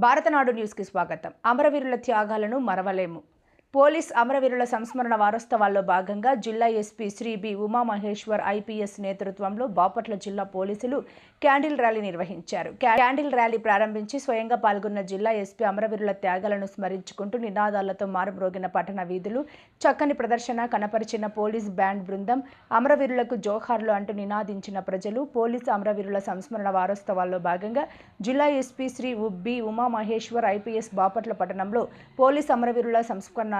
భారతనాడు న్యూస్కి స్వాగతం. అమరవీరుల త్యాగాలను మరవలేము. పోలీస్ అమరవీరుల సంస్మరణ వారోత్సవాల్లో భాగంగా జిల్లా SP Shri B Umamaheshwar IPS నేతృత్వంలో బాపట్ల జిల్లా పోలీసులు క్యాండిల్ ర్యాలీ నిర్వహించారు. క్యా- క్యాండిల్ ర్యాలీ ప్రారంభించి స్వయంగా పాల్గొన్న జిల్లా ఎస్పీ అమరవీరుల త్యాగాలను స్మరించుకుంటూ నినాదాలతో మారుమ్రోగిన పట్టణ వీధులు చక్కని ప్రదర్శన కనపరిచిన పోలీస్ బ్యాండ్ బృందం అమరవీరులకు జోహార్లు అంటూ నినాదించిన ప్రజలు పోలీస్ అమరవీరుల సంస్మరణ వారోత్సవాల్లో భాగంగా జిల్లా ఎస్పీ శ్రీ ఉబ్బి ఉమామహేశ్వర్ ఐపీఎస్ బాపట్ల పట్టణంలో పోలీస్ అమరవీరుల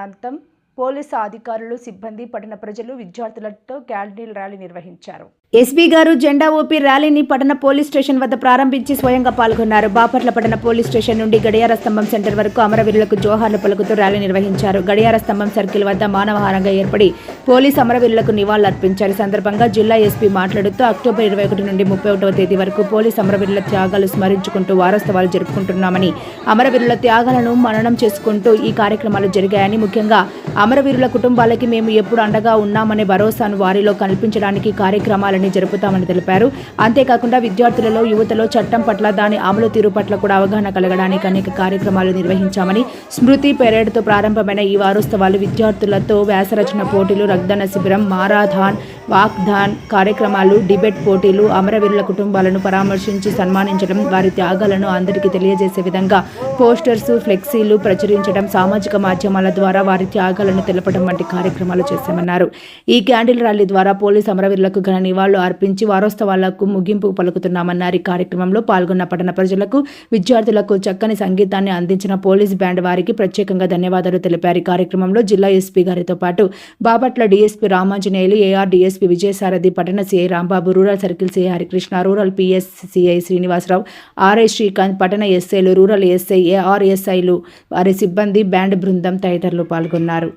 ప్రాంతం పోలీసు అధికారులు సిబ్బంది పట్టణ ప్రజలు విద్యార్థులతో క్యాండిల్ ర్యాలీ నిర్వహించారు. ఎస్పీ గారు జెండా ఓపి ర్యాలీని పట్టణ పోలీస్ స్టేషన్ వద్ద ప్రారంభించి స్వయంగా పాల్గొన్నారు. బాపట్ల పట్టణ పోలీస్ స్టేషన్ నుండి గడియార స్తంభం సెంటర్ వరకు అమరవీరులకు జోహార్లు పలుకుతూ ర్యాలీ నిర్వహించారు. గడియార స్తంభం సర్కిల్ వద్ద మానవహారంగా ఏర్పడి పోలీస్ అమరవీరులకు నివాళులర్పించారు. సందర్భంగా జిల్లా ఎస్పీ మాట్లాడుతూ అక్టోబర్ ఇరవై ఒకటి నుండి ముప్పై ఒకటవ తేదీ వరకు పోలీస్ అమరవీరుల త్యాగాలు స్మరించుకుంటూ వారోత్సవాలు జరుపుకుంటున్నామని అమరవీరుల త్యాగాలను మననం చేసుకుంటూ ఈ కార్యక్రమాలు జరిగాయని ముఖ్యంగా అమరవీరుల కుటుంబాలకి మేము ఎప్పుడు అండగా ఉన్నామనే భరోసాను వారిలో కల్పించడానికి కార్యక్రమాలను జరుపుతామని తెలిపారు. అంతేకాకుండా విద్యార్థులలో యువతలో చట్టం పట్ల దాని అమలు తీరు పట్ల కూడా అవగాహన కలగడానికి అనేక కార్యక్రమాలు నిర్వహించామని స్మృతి పెరేడ్తో ప్రారంభమైన ఈ వారోత్సవాలు విద్యార్థులతో వ్యాసరచన పోటీలు రక్తదాన శిబిరం మారాథాన్ వాక్ధాన్ కార్యక్రమాలు డిబేట్ పోటీలు అమరవీరుల కుటుంబాలను పరామర్శించి సన్మానించడం వారి త్యాగాలను అందరికీ తెలియజేసే విధంగా పోస్టర్స్ ఫ్లెక్సీలు ప్రచురించడం సామాజిక మాధ్యమాల ద్వారా వారి త్యాగాలను తెలపడం వంటి కార్యక్రమాలు చేశామన్నారు. ఈ క్యాండిల్ ర్యాలీ ద్వారా పోలీస్ అమరవీరులకు ఘన నివాళులు అర్పించి వారోత్సవాలకు ముగింపు పలుకుతున్నామన్నారు. ఈ కార్యక్రమంలో పాల్గొన్న పట్టణ ప్రజలకు విద్యార్థులకు చక్కని సంగీతాన్ని అందించిన పోలీస్ బ్యాండ్ వారికి ప్రత్యేకంగా ధన్యవాదాలు తెలిపారు. ఈ కార్యక్రమంలో జిల్లా ఎస్పీ గారితో పాటు Bapatla DSP Ramanjaneyulu AR DSP Vijayasarathi పట్టణ CI Rambabu rural circle CI Harikrishna rural PS CI Srinivasarao RI Srikanth పట్టణ ఎస్ఐలు రూరల్ ఎస్ఐ ఏఆర్ఎస్ఐలు వారి సిబ్బంది బ్యాండ్ బృందం తదితరులు పాల్గొన్నారు.